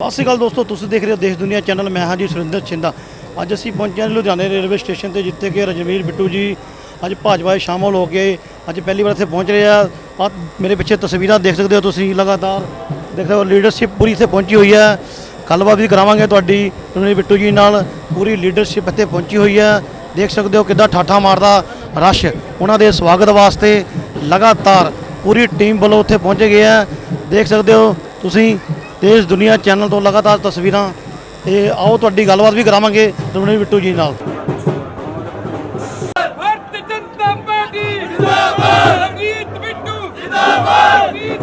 ਸਤਿ ਸ਼੍ਰੀ ਅਕਾਲ ਦੋਸਤੋ, ਤੁਸੀਂ ਦੇਖ ਰਹੇ ਹੋ ਦੇਸ਼ ਦੁਨੀਆ ਚੈਨਲ, ਮੈਂ ਹਾਂ ਜੀ ਸੁਰਿੰਦਰ ਛਿੰਦਾ। ਅੱਜ ਅਸੀਂ ਪਹੁੰਚੇ ਹਾਂ ਲੁਧਿਆਣੇ ਰੇਲਵੇ ਸਟੇਸ਼ਨ ਤੇ, ਜਿੱਥੇ ਕਿ ਰਜਵੀਰ ਬਿੱਟੂ ਜੀ ਅੱਜ ਭਾਜਪਾ 'ਚ ਸ਼ਾਮਲ ਹੋ ਕੇ ਅੱਜ ਪਹਿਲੀ ਵਾਰ ਇੱਥੇ ਪਹੁੰਚ ਰਹੇ ਆ। ਆਹ ਮੇਰੇ ਪਿੱਛੇ ਤਸਵੀਰਾਂ ਦੇਖ ਸਕਦੇ ਹੋ ਤੁਸੀਂ, ਲਗਾਤਾਰ ਦੇਖ ਹੋ ਲੀਡਰਸ਼ਿਪ ਪੂਰੀ ਇੱਥੇ ਪਹੁੰਚੀ ਹੋਈ ਹੈ। ਗੱਲਬਾਤ ਵੀ ਕਰਾਵਾਂਗੇ ਤੁਹਾਡੀ, ਰਜਵੀਰ ਬਿੱਟੂ ਜੀ ਨਾਲ। ਪੂਰੀ ਲੀਡਰਸ਼ਿਪ ਇੱਥੇ ਪਹੁੰਚੀ ਹੋਈ ਹੈ। ਦੇਖ ਸਕਦੇ ਹੋ ਕਿੱਦਾਂ ਠਾਠਾ ਮਾਰਦਾ ਰਸ਼, ਉਹਨਾਂ ਦੇ ਸਵਾਗਤ ਵਾਸਤੇ ਲਗਾਤਾਰ ਪੂਰੀ ਟੀਮ ਵੱਲੋਂ ਉੱਥੇ ਪਹੁੰਚੇ ਗਏ ਆ। ਦੇਖ ਸਕਦੇ ਹੋ ਤੁਸੀਂ ਦੇਸ਼ ਦੁਨੀਆ ਚੈਨਲ ਤੋਂ ਲਗਾਤਾਰ ਤਸਵੀਰਾਂ ਤੇ ਆਓ ਤੁਹਾਡੀ ਗੱਲਬਾਤ ਵੀ ਕਰਾਵਾਂਗੇ ਰਮਨੀਤ ਬਿੱਟੂ ਜੀ ਨਾਲ। ਭਾਰਤੀ ਜਨਤਾ ਪਾਰਟੀ ਜਿੰਦਾਬਾਦ। ਰਵਨੀਤ ਬਿੱਟੂ ਜਿੰਦਾਬਾਦ। ਰਵਨੀਤ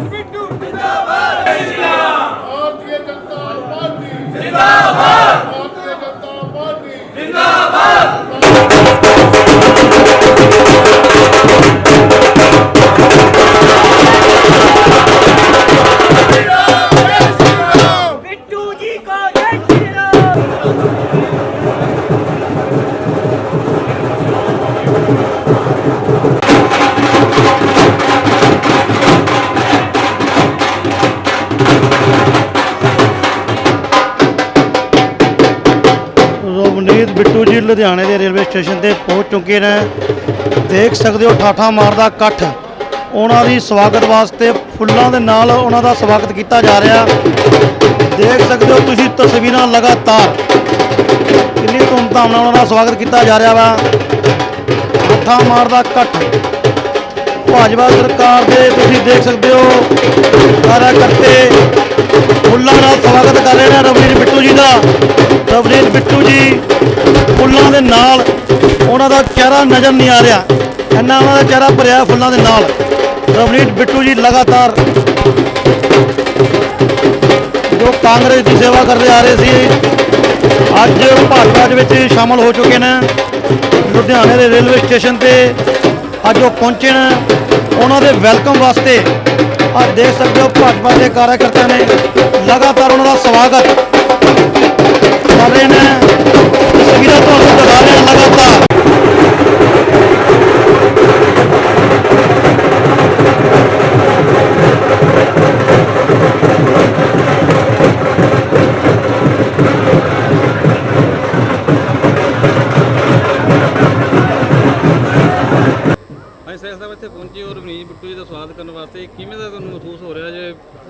ਲੁਧਿਆਣੇ ਦੇ ਰੇਲਵੇ ਸਟੇਸ਼ਨ ਤੇ ਪਹੁੰਚ ਚੁੱਕੇ ਨੇ। ਦੇਖ ਸਕਦੇ ਹੋ ਠਾਠਾ ਮਾਰਦਾ ਇਕੱਠ। ਉਹਨਾਂ ਦੀ ਸਵਾਗਤ ਵਾਸਤੇ ਫੁੱਲਾਂ ਦੇ ਨਾਲ ਉਹਨਾਂ ਦਾ ਸਵਾਗਤ ਕੀਤਾ ਜਾ ਰਿਹਾ। ਦੇਖ ਸਕਦੇ ਹੋ ਤੁਸੀਂ ਤਸਵੀਰਾਂ ਲਗਾਤਾਰ। ਕਿੰਨੀ ਧੂਮਧਾਮ ਨਾਲ ਉਹਨਾਂ ਦਾ ਸਵਾਗਤ ਕੀਤਾ ਜਾ ਰਿਹਾ ਵਾ। ਠਾਠਾ ਮਾਰਦਾ ਇਕੱਠ। ਭਾਜਪਾ ਸਰਕਾਰ ਦੇ ਤੁਸੀਂ ਦੇਖ ਸਕਦੇ ਹੋ ਕਾਰਜਕਰਤੇ ਫੁੱਲਾਂ ਨਾਲ ਸਵਾਗਤ ਕਰ ਰਹੇ ਨੇ ਰਵਨੀਤ ਬਿੱਟੂ ਜੀ ਦਾ। ਰਵਨੀਤ ਬਿੱਟੂ ਜੀ ਫੁੱਲਾਂ ਦੇ ਨਾਲ ਉਹਨਾਂ ਦਾ ਚਿਹਰਾ ਨਜ਼ਰ ਨਹੀਂ ਆ ਰਿਹਾ। ਇੰਨਾ ਉਹਨਾਂ ਦਾ ਚਿਹਰਾ ਭਰਿਆ ਫੁੱਲਾਂ ਦੇ ਨਾਲ। ਰਵਨੀਤ ਬਿੱਟੂ ਜੀ ਲਗਾਤਾਰ ਜੋ ਕਾਂਗਰਸ ਦੀ ਸੇਵਾ ਕਰਦੇ ਆ ਰਹੇ ਸੀ, ਅੱਜ ਭਾਜਪਾ ਦੇ ਵਿੱਚ ਸ਼ਾਮਲ ਹੋ ਚੁੱਕੇ ਨੇ। ਲੁਧਿਆਣੇ ਦੇ ਰੇਲਵੇ ਸਟੇਸ਼ਨ ਤੇ ਅੱਜ ਉਹ ਪਹੁੰਚੇ ਨੇ। ਉਹਨਾਂ ਦੇ ਵੈਲਕਮ ਵਾਸਤੇ ਆ ਦੇਖ ਸਕਦੇ ਹੋ, ਭਾਜਪਾ ਦੇ ਕਾਰਜਕਰਤਾ ਨੇ ਲਗਾਤਾਰ ਉਹਨਾਂ ਦਾ ਸਵਾਗਤ।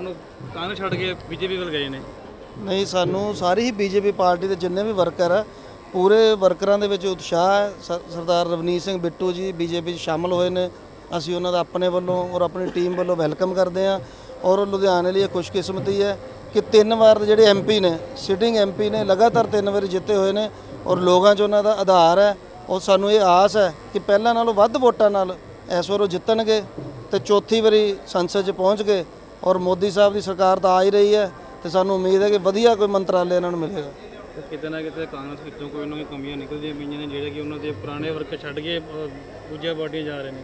ਜੇ ਉਹਨੂੰ ਕਾਂਗਰਸ ਛੱਡ ਕੇ ਬੀਜੇਪੀ ਵੱਲ ਗਏ ਨੇ? ਨਹੀਂ, ਸਾਨੂੰ ਸਾਰੀ ਹੀ ਬੀਜੇਪੀ ਪਾਰਟੀ ਦੇ ਜਿੰਨੇ ਵੀ ਵਰਕਰ ਆ, ਪੂਰੇ ਵਰਕਰਾਂ ਦੇ ਵਿੱਚ ਉਤਸ਼ਾਹ ਹੈ। ਸਰ ਸਰਦਾਰ ਰਵਨੀਤ ਸਿੰਘ ਬਿੱਟੂ ਜੀ ਬੀਜੇਪੀ 'ਚ ਸ਼ਾਮਲ ਹੋਏ ਨੇ। ਅਸੀਂ ਉਹਨਾਂ ਦਾ ਆਪਣੇ ਵੱਲੋਂ ਔਰ ਆਪਣੀ ਟੀਮ ਵੱਲੋਂ ਵੈਲਕਮ ਕਰਦੇ ਹਾਂ। ਔਰ ਲੁਧਿਆਣੇ ਲਈ ਇਹ ਖੁਸ਼ਕਿਸਮਤੀ ਹੈ ਕਿ ਤਿੰਨ ਵਾਰ ਦੇ ਜਿਹੜੇ ਐਮਪੀ ਨੇ, ਸਿਟਿੰਗ ਐਮਪੀ ਨੇ, ਲਗਾਤਾਰ ਤਿੰਨ ਵਾਰੀ ਜਿੱਤੇ ਹੋਏ ਨੇ ਔਰ ਲੋਕਾਂ 'ਚ ਉਹਨਾਂ ਦਾ ਆਧਾਰ ਹੈ। ਔਰ ਸਾਨੂੰ ਇਹ ਆਸ ਹੈ ਕਿ ਪਹਿਲਾਂ ਨਾਲੋਂ ਵੱਧ ਵੋਟਾਂ ਨਾਲ ਇਸ ਵਾਰ ਉਹ ਜਿੱਤਣਗੇ ਤੇ ਚੌਥੀ ਵਾਰੀ ਸੰਸਦ 'ਚ ਪਹੁੰਚ ਗਏ। ਔਰ ਮੋਦੀ ਸਾਹਿਬ ਦੀ ਸਰਕਾਰ ਤਾਂ ਆ ਹੀ ਰਹੀ ਹੈ ਤੇ ਸਾਨੂੰ ਉਮੀਦ ਹੈ ਕਿ ਵਧੀਆ ਕੋਈ ਮੰਤਰਾਲੇ ਇਹਨਾਂ ਨੂੰ ਮਿਲੇਗਾ। ਕਿਤੇ ਨਾ ਕਿਤੇ ਕਾਂਗਰਸ ਵਿੱਚੋਂ ਕੋਈ ਨਾ ਕੋਈ ਕਮੀਆਂ ਨਿਕਲਦੀਆਂ ਪਈਆਂ ਨੇ ਜਿਹੜੇ ਕਿ ਉਹਨਾਂ ਦੇ ਪੁਰਾਣੇ ਵਰਕਰ ਛੱਡ ਕੇ ਦੂਜੀਆਂ ਪਾਰਟੀਆਂ ਜਾ ਰਹੇ ਨੇ।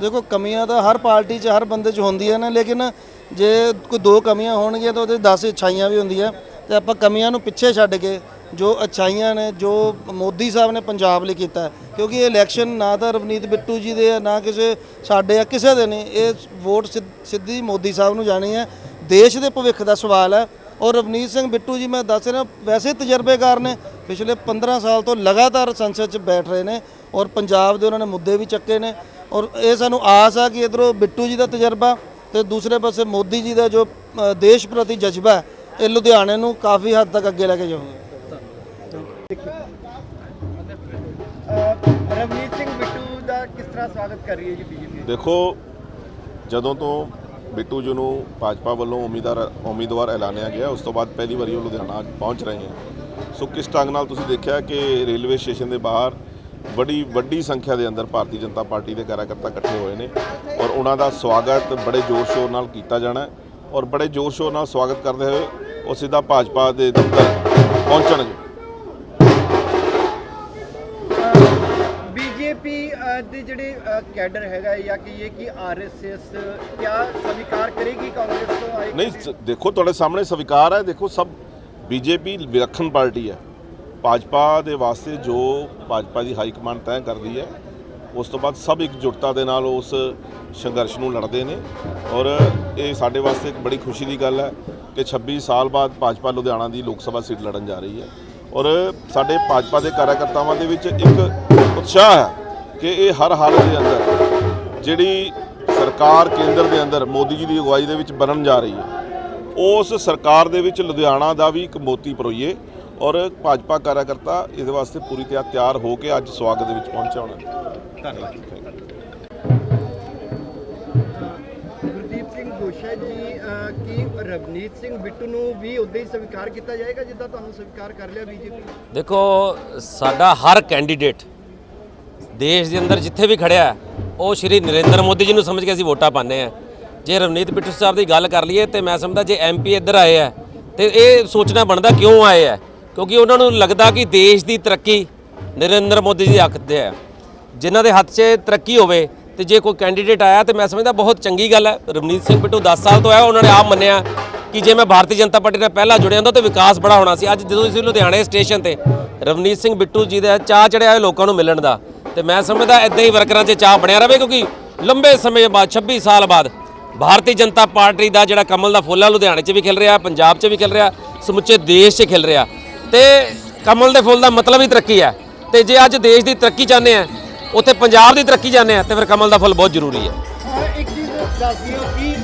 ਦੇਖੋ ਕਮੀਆਂ ਤਾਂ ਹਰ ਪਾਰਟੀ 'ਚ ਹਰ ਬੰਦੇ 'ਚ ਹੁੰਦੀਆਂ ਨੇ ਲੇਕਿਨ ਜੇ ਕੋਈ ਦੋ ਕਮੀਆਂ ਹੋਣਗੀਆਂ ਤਾਂ ਉਹਦੇ 10 ਅੱਛਾਈਆਂ ਵੀ ਹੁੰਦੀਆਂ ਤੇ ਆਪਾਂ ਕਮੀਆਂ ਨੂੰ ਪਿੱਛੇ ਛੱਡ ਕੇ ਜੋ ਅੱਛਾਈਆਂ ਨੇ, ਜੋ ਮੋਦੀ ਸਾਹਿਬ ਨੇ ਪੰਜਾਬ ਲਈ ਕੀਤਾ ਕਿਉਂਕਿ ਇਹ ਇਲੈਕਸ਼ਨ ਨਾ ਤਾਂ ਰਵਨੀਤ ਬਿੱਟੂ ਜੀ ਦੇ ਆ, ਨਾ ਕਿਸੇ ਸਾਡੇ ਆ, ਕਿਸੇ ਦੇ ਨਹੀਂ। ਇਹ ਵੋਟ ਸਿੱਧ- ਸਿੱਧੀ ਮੋਦੀ ਸਾਹਿਬ ਨੂੰ ਜਾਣੀ ਹੈ। ਦੇਸ਼ ਦੇ ਭਵਿੱਖ ਦਾ ਸਵਾਲ ਹੈ। ਔਰ ਰਵਨੀਤ ਸਿੰਘ ਬਿੱਟੂ ਜੀ, ਮੈਂ ਦੱਸ ਰਿਹਾ, ਵੈਸੇ ਤਜਰਬੇਕਾਰ ਨੇ, ਪਿਛਲੇ 15 ਸਾਲ ਤੋਂ ਲਗਾਤਾਰ ਸੰਸਦ 'ਚ ਬੈਠ ਰਹੇ ਨੇ ਔਰ ਪੰਜਾਬ ਦੇ ਉਹਨਾਂ ਨੇ ਮੁੱਦੇ ਵੀ ਚੱਕੇ ਨੇ। ਔਰ ਇਹ ਸਾਨੂੰ ਆਸ ਆ ਕਿ ਇਧਰੋਂ ਬਿੱਟੂ ਜੀ ਦਾ ਤਜਰਬਾ ਤੇ ਦੂਸਰੇ ਪਾਸੇ ਮੋਦੀ ਜੀ ਦਾ ਜੋ ਦੇਸ਼ ਪ੍ਰਤੀ ਜਜ਼ਬਾ ਇਹ ਲੁਧਿਆਣੇ ਨੂੰ ਕਾਫੀ ਹੱਦ ਤੱਕ ਅੱਗੇ ਲੈ ਕੇ ਜਾਊਗਾ। ਤਰ੍ਹਾਂ ਸਵਾਗਤ ਕਰ ਰਹੀ ਹੈ ਜੀ ਬੀਜੇਪੀ ਦੇਖੋ, ਜਦੋਂ ਤੋਂ ਬਿੱਟੂ ਜੀ ਨੂੰ ਭਾਜਪਾ ਵੱਲੋਂ ਉਮੀਦਵਾਰ ਉਮੀਦਵਾਰ ਐਲਾਨਿਆ ਗਿਆ, ਉਸ ਤੋਂ ਬਾਅਦ ਪਹਿਲੀ ਵਾਰੀ ਉਹ ਲੁਧਿਆਣਾ ਪਹੁੰਚ ਰਹੇ ਹਨ ਸੋ ਕਿਸ ਢੰਗ ਨਾਲ ਤੁਸੀਂ ਦੇਖਿਆ ਕਿ ਰੇਲਵੇ ਸਟੇਸ਼ਨ ਦੇ ਬਾਹਰ ਬੜੀ, ਵੱਡੀ ਸੰਖਿਆ ਦੇ ਅੰਦਰ ਭਾਰਤੀ ਜਨਤਾ ਪਾਰਟੀ ਦੇ ਕਾਰਜਕਰਤਾ ਇਕੱਠੇ ਹੋਏ ਨੇ ਔਰ ਉਹਨਾਂ ਦਾ ਸਵਾਗਤ ਬੜੇ ਜ਼ੋਰ ਸ਼ੋਰ ਨਾਲ ਕੀਤਾ ਜਾਣਾ ਔਰ ਬੜੇ ਜ਼ੋਰ ਸ਼ੋਰ ਨਾਲ ਸਵਾਗਤ ਕਰਦੇ ਹੋਏ ਉਹ ਸਿੱਧਾ ਭਾਜਪਾ ਦੇ ਦਫ਼ਤਰ ਪਹੁੰਚਣਗੇ। ਬੀਜੇਪੀ ਦੇ ਜਿਹੜੇ ਕੈਡਰ ਹੈਗਾ ਜਾਂ ਕਿ ਇਹ ਕਿ ਆਰਐਸਐਸ ਕਿਆ ਸਵੀਕਾਰ ਕਰੇਗੀ ਕਾਂਗਰਸ ਤੋਂ ਆਏ ਨਹੀਂ ਦੇਖੋ ਤੁਹਾਡੇ ਸਾਹਮਣੇ ਸਵੀਕਾਰ ਹੈ ਦੇਖੋ ਸਭ ਬੀਜੇਪੀ ਵਿਲੱਖਣ ਪਾਰਟੀ ਹੈ। ਭਾਜਪਾ ਦੇ ਵਾਸਤੇ ਜੋ ਭਾਜਪਾ ਦੀ ਹਾਈ ਕਮਾਂਡ ਤੈਅ ਕਰਦੀ ਹੈ ਉਸ ਤੋਂ ਬਾਅਦ ਸਭ ਇਕਜੁੱਟਤਾ ਦੇ ਨਾਲ ਉਸ ਸੰਘਰਸ਼ ਨੂੰ ਲੜਦੇ ਨੇ। ਔਰ ਇਹ ਸਾਡੇ ਵਾਸਤੇ ਇੱਕ ਬੜੀ ਖੁਸ਼ੀ ਦੀ ਗੱਲ ਹੈ ਕਿ 26 ਸਾਲ ਬਾਅਦ ਭਾਜਪਾ ਲੁਧਿਆਣਾ ਦੀ ਲੋਕ ਸਭਾ ਸੀਟ ਲੜਨ ਜਾ ਰਹੀ ਹੈ। ਔਰ ਸਾਡੇ ਭਾਜਪਾ ਦੇ ਕਾਰਜਕਰਤਾਵਾਂ ਦੇ ਵਿੱਚ ਇੱਕ ਉਤਸ਼ਾਹ ਹੈ ਕਿ ਇਹ ਹਰ ਹਾਲਤ ਦੇ ਅੰਦਰ ਜਿਹੜੀ ਸਰਕਾਰ ਕੇਂਦਰ ਦੇ ਅੰਦਰ ਮੋਦੀ ਜੀ ਦੀ ਅਗਵਾਈ ਦੇ ਵਿੱਚ ਬਣਨ ਜਾ ਰਹੀ ਹੈ ਉਸ ਸਰਕਾਰ ਦੇ ਵਿੱਚ ਲੁਧਿਆਣਾ ਦਾ ਵੀ ਇੱਕ ਮੋਤੀ ਪਰੋਈਏ ਔਰ ਭਾਜਪਾ ਕਾਰਜਕਰਤਾ ਇਹਦੇ ਵਾਸਤੇ ਪੂਰੀ ਤਰ੍ਹਾਂ ਤਿਆਰ ਹੋ ਕੇ ਅੱਜ ਸਵਾਗਤ ਦੇ ਵਿੱਚ ਪਹੁੰਚਿਆ ਹੋਣਾ। ਧੰਨਵਾਦ ਗੁਰਦੀਪ ਸਿੰਘ ਗੋਸ਼ਾ ਜੀ ਕੀ ਰਵਨੀਤ ਸਿੰਘ ਬਿੱਟੂ ਨੂੰ ਵੀ ਉਦਾਂ ਹੀ ਸਵੀਕਾਰ ਕੀਤਾ ਜਾਏਗਾ ਜਿੱਦਾਂ ਤੁਹਾਨੂੰ ਸਵੀਕਾਰ ਕਰ ਲਿਆ ਬੀਜੇਪੀ ਦੇਖੋ ਸਾਡਾ ਹਰ ਕੈਂਡੀਡੇਟ ਦੇਸ਼ ਦੇ ਅੰਦਰ ਜਿੱਥੇ ਵੀ ਖੜਿਆ, ਉਹ ਸ਼੍ਰੀ ਨਰਿੰਦਰ ਮੋਦੀ ਜੀ ਨੂੰ ਸਮਝ ਕੇ ਅਸੀਂ ਵੋਟਾਂ ਪਾਉਂਦੇ ਆ ਜੇ ਰਵਨੀਤ ਬਿੱਟੂ ਸਾਹਿਬ ਦੀ ਗੱਲ ਕਰ ਲਈਏ ਤੇ ਮੈਂ ਸਮਝਦਾ ਜੇ ਐਮਪੀ ਇੱਧਰ ਆਏ ਆ, ਤੇ ਇਹ ਸੋਚਣਾ ਬਣਦਾ ਕਿਉਂ ਆਏ ਆ? ਕਿਉਂਕਿ ਉਹਨਾਂ ਨੂੰ ਲੱਗਦਾ ਕਿ ਦੇਸ਼ ਦੀ ਤਰੱਕੀ ਨਰਿੰਦਰ ਮੋਦੀ ਜੀ ਦੇ ਹੱਥ 'ਤੇ ਹੈ। ਜਿਨ੍ਹਾਂ ਦੇ ਹੱਥ 'ਚ ਤਰੱਕੀ ਹੋਵੇ ਤੇ ਜੇ ਕੋਈ ਕੈਂਡੀਡੇਟ ਆਇਆ ਤੇ ਮੈਂ ਸਮਝਦਾ ਬਹੁਤ ਚੰਗੀ ਗੱਲ ਹੈ। ਰਵਨੀਤ ਸਿੰਘ ਬਿੱਟੂ 10 ਸਾਲ ਤੋਂ ਆਇਆ, ਉਹਨਾਂ ਨੇ ਆਪ ਮੰਨਿਆ ਕਿ ਜੇ ਮੈਂ ਭਾਰਤੀ ਜਨਤਾ ਪਾਰਟੀ ਨਾਲ ਪਹਿਲਾਂ ਜੁੜਿਆ ਹੁੰਦਾ ਤਾਂ ਵਿਕਾਸ ਬੜਾ ਹੋਣਾ ਸੀ। ਅੱਜ ਜਦੋਂ ਅਸੀਂ ਲੁਧਿਆਣੇ ਸਟੇਸ਼ਨ ਤੇ ਰਵਨੀਤ ਸਿੰਘ ਬਿੱਟੂ ਜੀ ਦਾ ਚਾਹ ਚੜਿਆ ਹੋਇਆ ਲੋਕਾਂ ਨੂੰ ਮਿਲਣ ਦਾ ਤੇ ਮੈਂ ਸਮਝਦਾ ਇਦਾਂ ਹੀ ਵਰਕਰਾਂ 'ਚ ਚਾਹ ਬਣਿਆ ਰਵੇ ਕਿਉਂਕਿ ਲੰਬੇ ਸਮੇਂ ਬਾਅਦ 26 ਸਾਲ ਬਾਅਦ ਭਾਰਤੀ ਜਨਤਾ ਪਾਰਟੀ ਦਾ ਜਿਹੜਾ ਕਮਲ ਦਾ ਫੁੱਲ ਆ, ਲੁਧਿਆਣੇ 'ਚ ਵੀ ਖਿਲ ਰਿਹਾ, ਪੰਜਾਬ 'ਚ ਵੀ ਖਿਲ ਰਿਹਾ, ਸਮੁੱਚੇ ਦੇਸ਼ 'ਚ ਖਿਲ ਰਿਹਾ। ਤੇ ਕਮਲ ਦੇ ਫੁੱਲ ਦਾ ਮਤਲਬ ਹੀ ਤਰੱਕੀ ਹੈ। ਤੇ ਜੇ ਅੱਜ ਦੇਸ਼ ਦੀ ਤਰੱਕੀ ਚਾਹੁੰਦੇ ਆ, ਉੱਥੇ ਪੰਜਾਬ ਦੀ ਤਰੱਕੀ ਚਾਹੁੰਦੇ ਆ, ਤੇ ਫਿਰ ਕਮਲ ਦਾ ਫੁੱਲ ਬਹੁਤ ਜ਼ਰੂਰੀ ਹੈ। ਇੱਕ ਚੀਜ਼ ਦੱਸ ਦਿਓ ਕਿ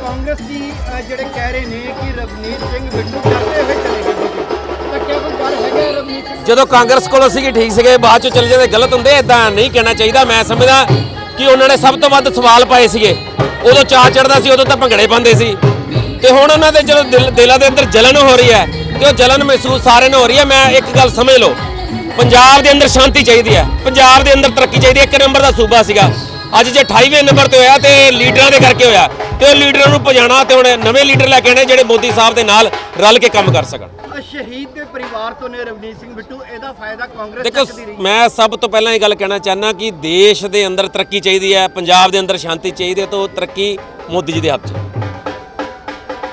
ਕਾਂਗਰਸ ਦੀ ਜਿਹੜੇ ਕਹਿ ਰਹੇ ਨੇ ਕਿ ਰਵਨੀਤ ਸਿੰਘ ਬਿੱਟੂ ਕਰਦੇ ਹੋਏ ਚਲੇ ਗਏ। ਜਦੋਂ ਕਾਂਗਰਸ ਕੋਲੋਂ ਸੀਗੇ, ਠੀਕ ਸੀਗੇ, ਬਾਅਦ ਚੋਂ ਚਲੇ ਜਾਂਦੇ, ਗਲਤ ਹੁੰਦੇ ਇਦਾਂ ਨਹੀਂ ਕਹਿਣਾ ਚਾਹੀਦਾ। ਮੈਂ ਸਮਝਦਾ ਕਿ ਉਹਨਾਂ ਨੇ ਸਭ ਤੋਂ ਵੱਧ ਸਵਾਲ ਪਾਏ ਸੀਗੇ। ਉਦੋਂ ਚਾਹ ਚੜਦਾ ਸੀ, ਉਦੋਂ ਤਾਂ ਭੰਗੜੇ ਪਾਉਂਦੇ ਸੀ। ਤੇ ਹੁਣ ਉਹਨਾਂ ਦੇ ਜਦੋਂ ਦਿਲ ਦਿਲਾਂ ਦੇ ਅੰਦਰ ਜਲਨ ਹੋ ਰਹੀ ਹੈ, ਤੇ ਉਹ ਜਲਨ ਮਹਿਸੂਸ ਸਾਰਿਆਂ ਨੂੰ ਹੋ ਰਹੀ ਹੈ। ਮੈਂ ਇੱਕ ਗੱਲ ਸਮਝ ਲਓ, ਪੰਜਾਬ ਦੇ ਅੰਦਰ ਸ਼ਾਂਤੀ ਚਾਹੀਦੀ ਹੈ। ਪੰਜਾਬ ਦੇ ਅੰਦਰ ਤਰੱਕੀ ਚਾਹੀਦੀ ਹੈ। ਇੱਕ ਨੰਬਰ ਦਾ ਸੂਬਾ ਸੀਗਾ। ਅੱਜ ਜੇ 28ਵੇਂ ਨੰਬਰ ਤੇ ਹੋਇਆ ਤੇ ਲੀਡਰਾਂ ਦੇ ਕਰਕੇ ਹੋਇਆ। ਤੇ ਉਹ ਲੀਡਰਾਂ ਨੂੰ ਭਜਾਣਾ ਤੇ ਹੁਣ ਨਵੇਂ ਲੀਡਰ ਲੈ ਕੇ ਆਣੇ ਜਿਹੜੇ ਮੋਦੀ ਸਾਹਿਬ ਦੇ ਨਾਲ ਰਲ ਕੇ ਕੰਮ ਕਰ ਸਕਣ ਸ਼ਹੀਦ ਦੇ ਪਰਿਵਾਰ ਤੋਂ ਨੇ ਰਵਨੀਤ ਸਿੰਘ ਬਿੱਟੂ ਇਹਦਾ ਫਾਇਦਾ ਕਾਂਗਰਸ ਦੇਖੋ ਚੱਕਦੀ ਰਹੀ ਮੈਂ ਸਭ ਤੋਂ ਪਹਿਲਾਂ ਇਹ ਗੱਲ ਕਹਿਣਾ ਚਾਹੁੰਦਾ ਕਿ ਦੇਸ਼ ਦੇ ਅੰਦਰ ਤਰੱਕੀ ਚਾਹੀਦੀ ਹੈ ਪੰਜਾਬ ਦੇ ਅੰਦਰ ਸ਼ਾਂਤੀ ਚਾਹੀਦੀ ਹੈ ਤਾਂ ਉਹ ਤਰੱਕੀ ਮੋਦੀ ਜੀ ਦੇ ਹੱਥ 'ਚ।